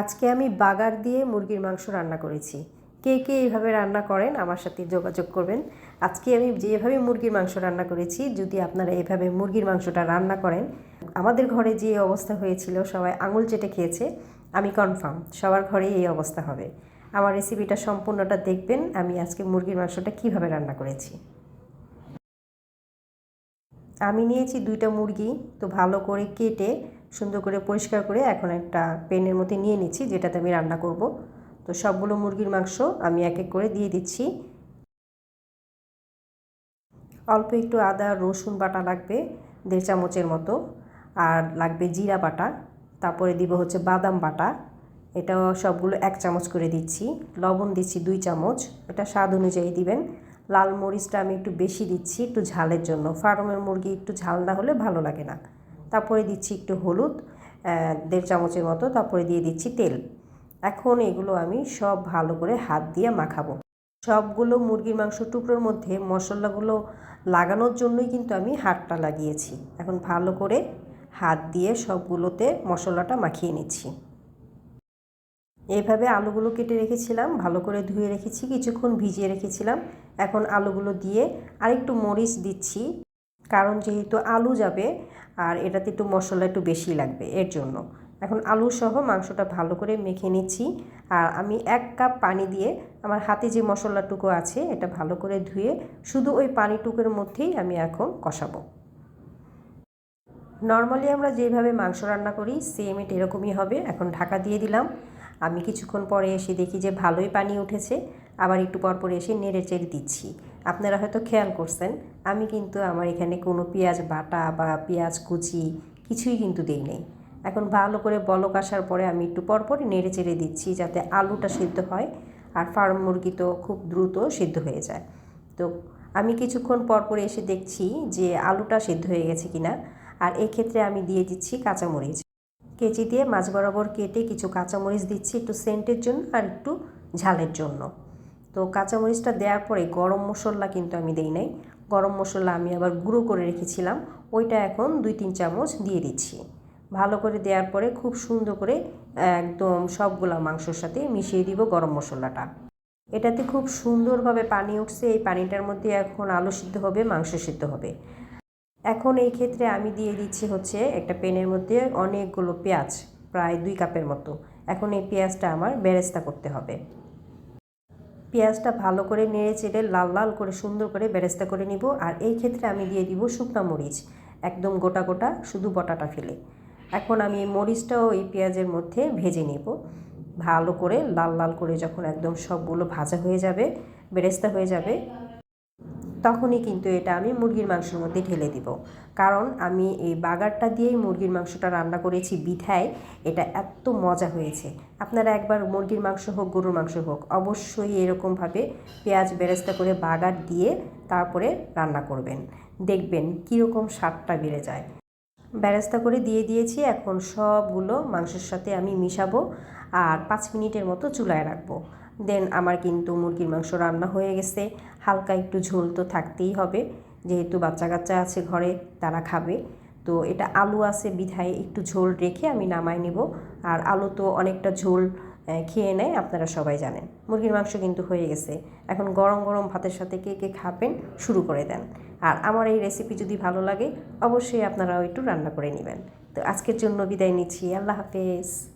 আজকে আমি বাগার দিয়ে মুরগির মাংস রান্না করেছি। কে কে এইভাবে রান্না করেন আমার সাথে যোগাযোগ করবেন। আজকে আমি যেভাবে মুরগির মাংস রান্না করেছি, যদি আপনারা এভাবে মুরগির মাংসটা রান্না করেন, আমাদের ঘরে যে অবস্থা হয়েছিল, সবাই আঙুল চেটে খেয়েছে, আমি কনফার্ম সবার ঘরেই এই অবস্থা হবে। আমার রেসিপিটা সম্পূর্ণটা দেখবেন, আমি আজকে মুরগির মাংসটা কীভাবে রান্না করেছি। আমি নিয়েছি দুইটা মুরগি, তো ভালো করে কেটে সুন্দর করে পরিষ্কার করে এখন একটা পেনের মধ্যে নিয়ে নিচ্ছি, যেটাতে আমি রান্না করব। তো সবগুলো মুরগির মাংস আমি এক এক করে দিয়ে দিচ্ছি। অল্প একটু আদা, রসুন বাটা লাগবে, দেড় চামচের মতো, আর লাগবে জিরা বাটা। তারপরে দিব হচ্ছে বাদাম বাটা। এটাও সবগুলো এক চামচ করে দিচ্ছি। লবণ দিচ্ছি দুই চামচ। এটা স্বাদ অনুযায়ী দিবেন। লাল মরিচটা আমি একটু বেশি দিচ্ছি একটু ঝালের জন্য। ফার্মের মুরগি একটু ঝাল না হলে ভালো লাগে না। তারপরে দিচ্ছি একটু হলুদ দেড় চামচের মতো, তারপরে দিয়ে দিচ্ছি তেল। এখন এগুলো আমি সব ভালো করে হাত দিয়ে মাখাবো। সবগুলো মুরগির মাংস টুকরোর মধ্যে মশলাগুলো লাগানোর জন্যই কিন্তু আমি হাতটা লাগিয়েছি। এখন ভালো করে হাত দিয়ে সবগুলোতে মশলাটা মাখিয়ে নিচ্ছি। এইভাবে আলুগুলো কেটে রেখেছিলাম, ভালো করে ধুয়ে রেখেছি, কিছুক্ষণ ভিজিয়ে রেখেছিলাম। এখন আলুগুলো দিয়ে আরেকটু মরিচ দিচ্ছি কারণ যেহেতু আলু যাবে, আর এটাতে একটু মশলা একটু বেশি লাগবে এর জন্য। এখন আলু সহ মাংসটা ভালো করে মেখে নিচ্ছি, আর আমি এক কাপ পানি দিয়ে আমার হাতে যে মশলাটুকু আছে এটা ভালো করে ধুয়ে শুধু ওই পানিটুকুর মধ্যেই আমি এখন কষাবো। নর্মালি আমরা যেভাবে মাংস রান্না করি সেম এটা এরকমই হবে। এখন ঢাকা দিয়ে দিলাম। আমি কিছুক্ষণ পরে এসে দেখি যে ভালোই পানি উঠেছে। আবার একটু পর পরে এসে নেড়ে চেড়ে দিচ্ছি। আপনারা হয়তো খেয়াল করছেন, আমি কিন্তু আমার এখানে কোনো পেঁয়াজ বাটা বা পেঁয়াজ কুচি কিছুই কিন্তু দিই নেই। এখন ভালো করে বলক আসার পরে আমি একটু পর পর নেড়ে চেড়ে দিচ্ছি যাতে আলুটা সিদ্ধ হয় আর ফার্ম মুরগি তো খুব দ্রুত সিদ্ধ হয়ে যায়। তো আমি কিছুক্ষণ পর পরে এসে দেখছি যে আলুটা সিদ্ধ হয়ে গেছে কিনা আর এই ক্ষেত্রে আমি দিয়ে দিচ্ছি কাঁচামরিচ। কেচি দিয়ে মাছ বরাবর কেটে কিছু কাঁচামরিচ দিচ্ছি একটু সেন্টের জন্য আর একটু ঝালের জন্য। তো কাঁচামরিচটা দেওয়ার পরে গরম মশলা কিন্তু আমি দেই নাই। গরম মশলা আমি আবার গুঁড়ো করে রেখেছিলাম। ওইটা এখন দুই তিন চামচ দিয়ে দিচ্ছি। ভালো করে দেওয়ার পরে খুব সুন্দর করে একদম সবগুলা মাংসর সাথে মিশিয়ে দিব গরম মশলাটা। এটাতে খুব সুন্দরভাবে পানি উঠছে। এই পানিটার মধ্যে এখন আলু সিদ্ধ হবে, মাংস সিদ্ধ হবে। এখন এই ক্ষেত্রে আমি দিয়ে দিচ্ছি হচ্ছে একটা পেনের মধ্যে অনেকগুলো পেঁয়াজ, প্রায় দুই কাপের মতো। এখন এই পেঁয়াজটা আমার বেরেস্তা করতে হবে। পেঁয়াজটা ভালো করে নেড়ে চেড়ে লাল লাল করে সুন্দর করে বেরেস্তা করে নিব আর এই ক্ষেত্রে আমি দিয়ে দিব শুকনো মরিচ, একদম গোটা গোটা শুধু বটাটা ফেলে। এখন আমি মরিচটাও এই পেঁয়াজের মধ্যে ভেজে নেব। ভালো করে লাল লাল করে যখন একদম সবগুলো ভাজা হয়ে যাবে, বেরেস্তা হয়ে যাবে তখনই কিন্তু এটা আমি মুরগির মাংসের মধ্যে ঢেলে দিব। কারণ আমি এই বাগারটা দিয়েই মুরগির মাংসটা রান্না করেছি বিধায় এটা এত মজা হয়েছে। আপনারা একবার মুরগির মাংস হোক, গরুর মাংস হোক, অবশ্যই এরকমভাবে পেঁয়াজ বেরেস্তা করে বাগার দিয়ে তারপরে রান্না করবেন। দেখবেন কীরকম স্বাদটা বেড়ে যায়। বেরেস্তা করে দিয়ে দিয়েছি, এখন সবগুলো মাংসের সাথে আমি মিশাবো আর পাঁচ মিনিটের মতো চুলায় রাখব। দেন আমার কিন্তু মুরগির মাংস রান্না হয়ে গেছে। হালকা একটু ঝোল তো থাকতেই হবে। যেহেতু বাচ্চা কাচ্চা আছে ঘরে, তারা খাবে। তো এটা আলু আছে বিধায় একটু ঝোল রেখে আমি নামাই নেব। আর আলু তো অনেকটা ঝোল খেয়ে নেয়, আপনারা সবাই জানেন। মুরগির মাংস কিন্তু হয়ে গেছে। এখন গরম গরম ভাতের সাথে কে কে খাবেন, শুরু করে দেন। আর আমার এই রেসিপি যদি ভালো লাগে, অবশ্যই আপনারাও একটু রান্না করে নেবেন। তো আজকের জন্য বিদায় নিচ্ছি। আল্লাহ হাফেজ।